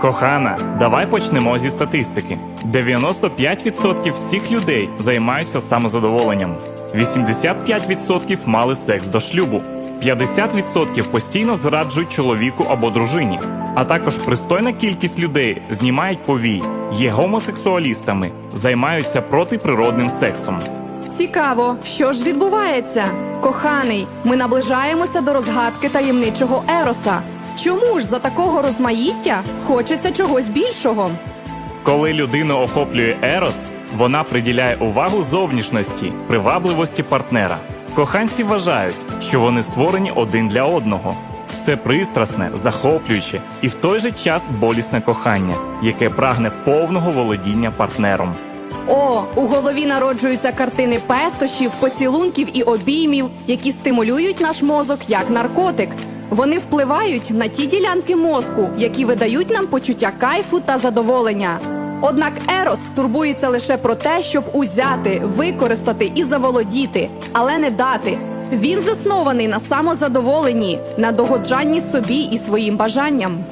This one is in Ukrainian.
Кохана, давай почнемо зі статистики. 95% всіх людей займаються самозадоволенням. 85% мали секс до шлюбу. 50% постійно зраджують чоловіку або дружині. А також пристойна кількість людей знімають повій, є гомосексуалістами, займаються протиприродним сексом. Цікаво, що ж відбувається? Коханий, ми наближаємося до розгадки таємничого Ероса. Чому ж за такого розмаїття хочеться чогось більшого? Коли людину охоплює ерос, вона приділяє увагу зовнішності, привабливості партнера. Коханці вважають, що вони створені один для одного. Це пристрасне, захоплююче і в той же час болісне кохання, яке прагне повного володіння партнером. О, у голові народжуються картини пестощів, поцілунків і обіймів, які стимулюють наш мозок як наркотик. Вони впливають на ті ділянки мозку, які видають нам почуття кайфу та задоволення. Однак Ерос турбується лише про те, щоб узяти, використати і заволодіти, але не дати. Він заснований на самозадоволенні, на догоджанні собі і своїм бажанням.